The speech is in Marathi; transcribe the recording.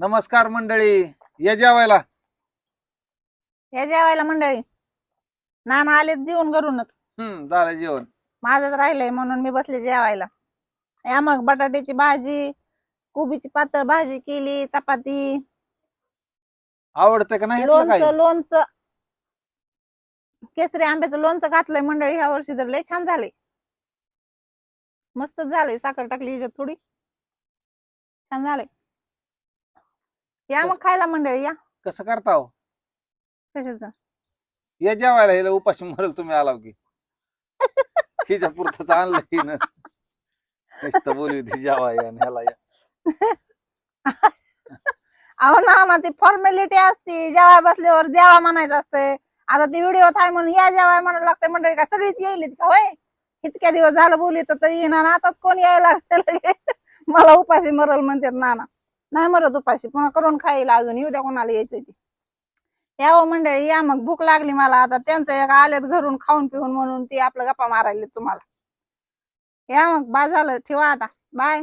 नमस्कार मंडळी या जेवायला. या जेवायला मंडळी. नाना आलेत जेवण करूनच हम्म झालं जेवण. माझंच राहिलंय म्हणून मी बसले जेवायला. या मग बटाट्याची भाजी कोबीची पातळ भाजी केली चपाती. आवडतं का नाही काही लोणचं लोणचं. केसरी आंब्याचं लोणचं घातलंय मंडळी ह्या वर्षी तर लय छान झाले मस्त झालंय साखर टाकली ह्याच्यात थोडी. छान झालंय. या मग खायला मंडळी या. कसं करता हो? कशाचं? या जेवायला हिला उपाशी मरल तुम्ही आलाव की. हिच्या पुरतच आणलं हिनं. नुसतं बोलू ती जेवा या आणि ह्याला या. अहो ना ना ती फॉर्मॅलिटी असते. जेवाय बसल्यावर जेवा म्हणायचं असतंय. आता ती व्हिडिओ आहे म्हणून या जेवाय म्हणायला लागतंय मंडळी का? सगळीच येईल का होय? इतक्या दिवस झालं बोलली तर तरी येणार. आताच कोण यायला लागलं मला उपाशी मरल म्हणतात नाना नाही मरत उपाशी पुन्हा करून खाईल अजून येऊ द्या कोणाला यायचं ते. यावं मंडळी या मग भूक लागली मला आता. त्यांचं एक आल्यात घरून खाऊन पिऊन म्हणून ती आपलं गप्पा मारायला तुम्हाला. या मग बा झालं ठेवा आता. बाय.